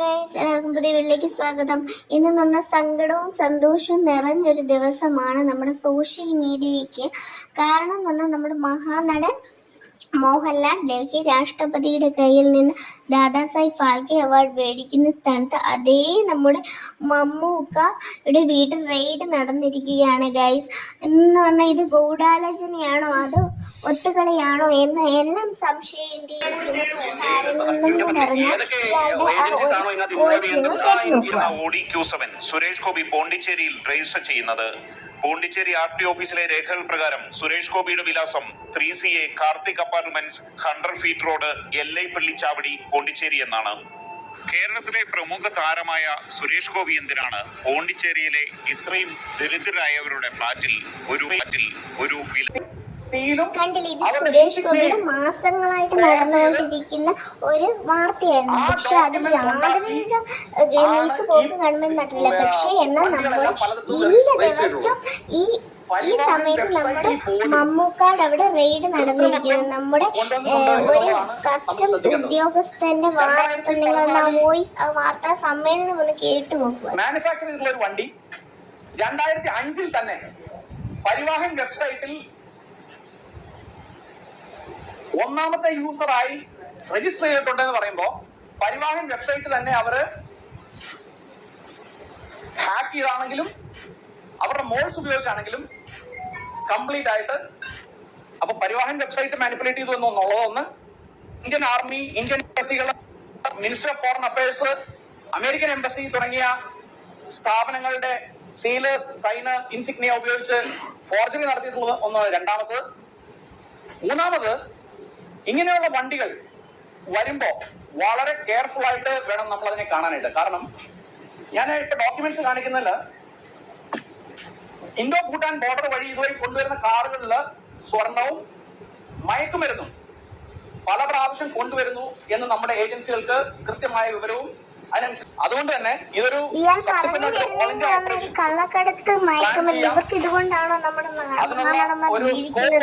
Guys എല്ലാവർക്കും പുതിയ വീട്ടിലേക്ക് സ്വാഗതം. ഇന്ന് നമ്മുടെ സങ്കടവും സന്തോഷവും നിറഞ്ഞൊരു ദിവസമാണ് നമ്മുടെ സോഷ്യൽ മീഡിയയ്ക്ക് കാരണം എന്ന് പറഞ്ഞാൽ നമ്മുടെ മഹാനടൻ മോഹൻലാൽ ഡൽഹി രാഷ്ട്രപതിയുടെ കയ്യിൽ നിന്ന് ദാദാസാഹിബ് ഫാൽക്കെ അവാർഡ് മേടിക്കുന്ന സ്ഥാനത്ത് അതേ നമ്മുടെ മമ്മൂക്കയുടെ വീട് റെയ്ഡ് നടന്നിരിക്കുകയാണ് ഗൈസ് എന്ന് പറഞ്ഞാൽ ഇത് ഗൂഢാലോചനയാണോ അതോ ഒത്തുകളിയാണോ എന്ന് എല്ലാം സംശയം സുരേഷ് ഗോപി പോണ്ടിച്ചേരിയിൽ രജിസ്റ്റർ ചെയ്യുന്നത് പോണ്ടിച്ചേരി ആർ ടി ഓഫീസിലെ രേഖകൾ പ്രകാരം സുരേഷ് ഗോപിയുടെ വിലാസം three C A Karthik apartments hundred feet road Ellai Pallichavadi Pondicherry എന്നാണ്. കേരളത്തിലെ പ്രമുഖ താരമായ സുരേഷ് ഗോപി എന്തിനാണ് പോണ്ടിച്ചേരിയിലെ ഇത്രയും ദരിദ്രരായവരുടെ ഫ്ളാറ്റിൽ ഒരു ഫ്ളാറ്റിൽ ഒരു വില കണ്ടില്ലേ ഇത് അവരുടെ സുരേഷ് ഗോപിയുടെ ഡിഗ്രിയും മാസങ്ങളായിട്ട് നടന്നുകൊണ്ടിരിക്കുന്ന ഒരു വാർത്തയായിരുന്നു. പക്ഷെ അതിൽ യാതൊരുവിധ നീക്ക് പോക്ക് ഗവൺമെന്റ് നട്ടില്ല പക്ഷെ എന്നാൽ നമ്മുടെ ഇന്ന ദിവസം ഈ ഈ സമയത്ത് നമ്മുടെ മമ്മൂക്കാട് അവിടെ റെയ്ഡ് നടന്നിരിക്കുന്നത് നമ്മുടെ ഒരു കസ്റ്റംസ് ഉദ്യോഗസ്ഥന്റെ വാർത്ത നിങ്ങൾ ആ വോയിസ് ആ വാർത്താ സമ്മേളനം ഒന്ന് കേട്ടു നോക്കുക. വണ്ടി രണ്ടായിരത്തി അഞ്ചിൽ തന്നെ പരിവാഹൻ വെബ്സൈറ്റിൽ ഒന്നാമത്തെ യൂസറായി രജിസ്റ്റർ ചെയ്തിട്ടുണ്ടെന്ന് പറയുമ്പോ പരിവാഹൻ വെബ്സൈറ്റ് തന്നെ അവർ ഹാക്ക് ചെയ്താണെങ്കിലും അവരുടെ മോൾസ് ഉപയോഗിച്ചാണെങ്കിലും കംപ്ലീറ്റ് ആയിട്ട് അപ്പൊ പരിവാഹൻ വെബ്സൈറ്റ് മാനിപ്പുലേറ്റ് ചെയ്തു എന്നുള്ളതൊന്ന് Indian army Indian എംബസികൾ minister of foreign affairs American embassy തുടങ്ങിയ സ്ഥാപനങ്ങളുടെ സീൽ സൈന് ഇൻസിഗ്നിയ ഉപയോഗിച്ച് ഫോർജറി നടത്തിയിട്ടുള്ളത് ഒന്ന് രണ്ടാമത്. മൂന്നാമത് ഇങ്ങനെയുള്ള വണ്ടികൾ വരുമ്പോ വളരെ കെയർഫുൾ ആയിട്ട് വേണം നമ്മൾ അതിനെ കാണാനായിട്ട്. കാരണം ഞാൻ ഇപ്പൊ ഡോക്യുമെന്റ്സ് കാണിക്കുന്നതിൽ ഇന്തോ ഭൂട്ടാൻ ബോർഡർ വഴി ഇതുവഴി കൊണ്ടുവരുന്ന കാറുകളിൽ സ്വർണവും മയക്കുമരുന്നും പല പ്രാവശ്യം കൊണ്ടുവരുന്നു എന്ന് നമ്മുടെ ഏജൻസികൾക്ക് കൃത്യമായ വിവരവും അതുകൊണ്ട് തന്നെ ഇതൊരു ഇയാൾ പറഞ്ഞു operation. കള്ളക്കടത്ത് ചെയ്യാം. ഇവർക്ക് ഇതുകൊണ്ടാണോ നമ്മുടെ ജീവിക്കുന്നത്?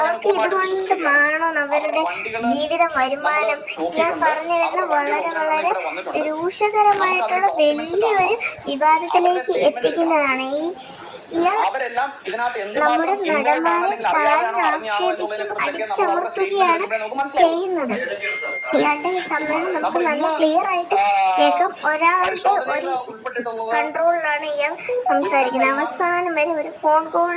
അവർക്ക് ഇതുകൊണ്ടാണോ അവരുടെ അവരുടെ ജീവിത വരുമാനം. ഇയാൾ പറഞ്ഞു വരുന്ന വളരെ വളരെ. രൂക്ഷകരമായിട്ടുള്ള വലിയൊരു വിവാദത്തിലേക്ക് എത്തിക്കുന്നതാണ് ഈ അവരെല്ലാം ഇതിനകത്ത് എന്തുമാത്രം. ചെയ്യുന്നത്. ഇയാളുടെ സമ്മേളനം നമുക്ക് നല്ല ക്ലിയർ ആയിട്ട് കേൾക്കാം. ഒരാളുടെ ഒരു കൺട്രോളിലാണ് ഇയാൾ സംസാരിക്കുന്നത്. അവസാനം വരെ ഒരു ഫോൺ കോൾ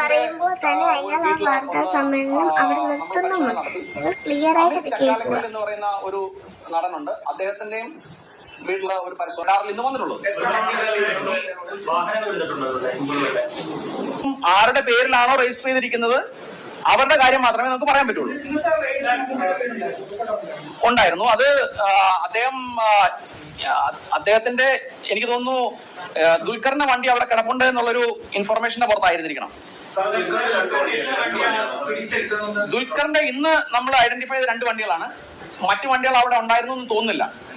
പറയുമ്പോൾ തന്നെ അയാൾ ആ വാർത്താ സമ്മേളനം അവിടെ നിർത്തുന്നുണ്ട്. നിങ്ങൾ ക്ലിയർ ആയിട്ട് കേൾക്കുക. നടനുണ്ട്. അദ്ദേഹത്തിന്റെയും വീട്ടിലുള്ള ഒരു പരിശോധന ഇന്ന് വന്നിട്ടുള്ളൂ. ആരുടെ പേരിലാണോ രജിസ്റ്റർ ചെയ്തിരിക്കുന്നത്? അവരുടെ കാര്യം മാത്രമേ നമുക്ക് പറയാൻ പറ്റുള്ളൂ. ഉണ്ടായിരുന്നു. അത് അദ്ദേഹം അദ്ദേഹത്തിന്റെ എനിക്ക് തോന്നുന്നു ദുൽഖറിന്റെ വണ്ടി അവിടെ കിടപ്പുണ്ട് എന്നുള്ളൊരു ഇൻഫർമേഷന്റെ പുറത്തായിരുന്നിരിക്കണം. ദുൽഖറിന്റെ ഇന്ന് നമ്മൾ ഐഡന്റിഫൈ ചെയ്ത രണ്ട് വണ്ടികളാണ്. മറ്റു വണ്ടികൾ അവിടെ ഉണ്ടായിരുന്നു എന്ന് തോന്നുന്നില്ല.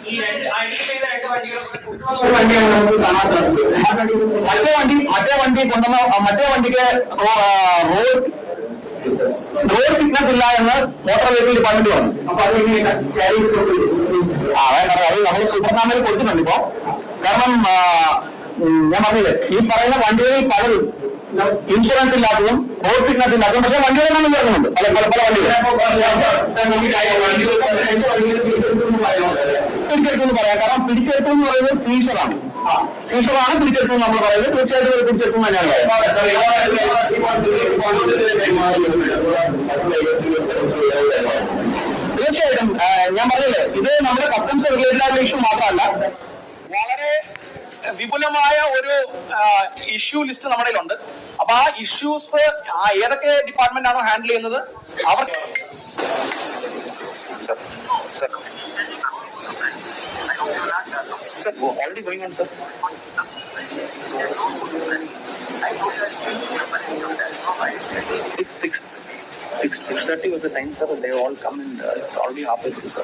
മറ്റേ വണ്ടി മറ്റേ വണ്ടി കൊണ്ടുവന്ന ആ മറ്റേ വണ്ടിക്ക് റോഡ് റോഡ് ഫിറ്റ്നസ് ഇല്ല എന്ന് മോട്ടോർ വെഹിക്കിൾ ഡിപ്പാർട്ട്മെന്റ് പറഞ്ഞു അപ്പൊ അത് ആ വേണ്ട അത് നമ്മൾ സൂപ്പർനാമയിൽ കൊടുത്തിട്ടുണ്ട് ഇപ്പൊ കാരണം ഞാൻ പറഞ്ഞില്ലേ ഈ പറയുന്ന വണ്ടികളിൽ പലരും ഇൻഷുറൻസ് ഇല്ലാത്തതും റോഡ് ഫിറ്റ്നസ് ഇല്ലാത്തതും പക്ഷെ നമ്മൾ ചേർക്കുന്നുണ്ട് പല പല പല വണ്ടികൾ പിടിച്ചെടുത്തു എന്ന് പറയാം. കാരണം പിടിച്ചെടുത്തു എന്ന് പറയുന്നത് സീഷറാണ് സീഷറാണ് പിടിച്ചെടുത്തു നമ്മൾ പറയുന്നത്. തീർച്ചയായിട്ടും ഒരു പിടിച്ചെടുത്തു തന്നെയാണ് തീർച്ചയായിട്ടും ഞാൻ പറഞ്ഞില്ലേ ഇത് നമ്മുടെ കസ്റ്റംസ് റിലേറ്റഡ് ഇഷ്യൂ മാത്രമല്ല. വളരെ വിപുലമായ ഒരു ഇഷ്യൂ ലിസ്റ്റ് നമ്മുടെ ഉണ്ട് അപ്പൊ ആ ഇഷ്യൂസ് ഏതൊക്കെ ഡിപ്പാർട്ട്മെന്റ് ആണോ ഹാൻഡിൽ ചെയ്യുന്നത്? അവർ Sir, already going on, sir. Six, six, six, six thirty was the time, sir. They all come and uh, it's already halfway through, sir.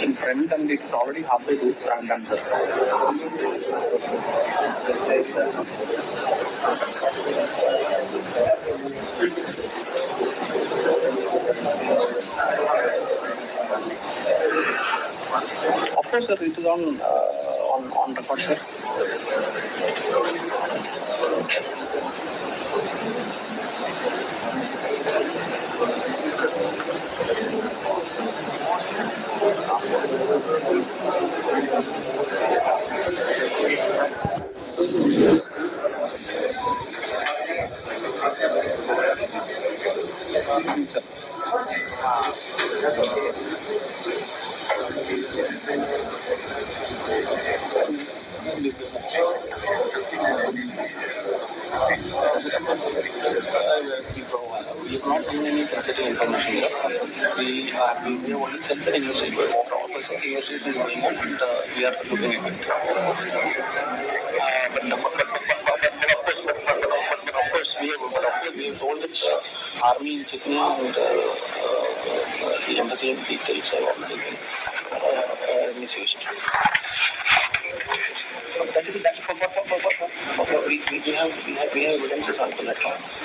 In front and it's already halfway. I'm done, sir. Sir, it is on uh, on on record, sir. We have only sent the on and uh, we are looking at it. Uh, but, but, but, but, but, but of course, but, but, but, but of course, we but army is checking and uh, uh, the embassy and details have already been the car.